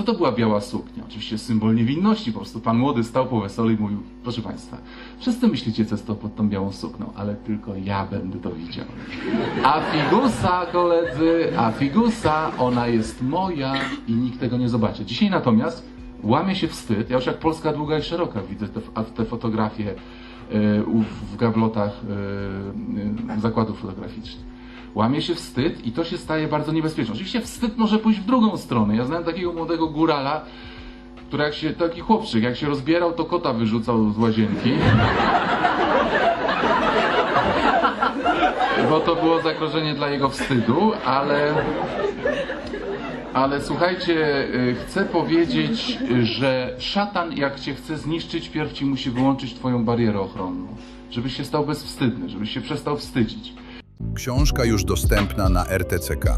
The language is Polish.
Co to była biała suknia? Oczywiście symbol niewinności, po prostu pan młody stał po weselu i mówił, proszę państwa, wszyscy myślicie, co jest to pod tą białą suknią, ale tylko ja będę to widział. A figusa, koledzy, a figusa, ona jest moja i nikt tego nie zobaczy. Dzisiaj natomiast łamie się wstyd, ja już jak Polska długa i szeroka widzę te, te fotografie e, w gablotach e, zakładów fotograficznych. Łamie się wstyd i to się staje bardzo niebezpieczne. Oczywiście wstyd może pójść w drugą stronę. Ja znałem takiego młodego górala, który jak się, taki chłopczyk, jak się rozbierał, to kota wyrzucał z łazienki. Bo to było zagrożenie dla jego wstydu, ale... Ale słuchajcie, y, chcę powiedzieć, że szatan jak cię chce zniszczyć, pierw ci musi wyłączyć twoją barierę ochronną. Żebyś się stał bezwstydny, żebyś się przestał wstydzić. Książka już dostępna na RTCK.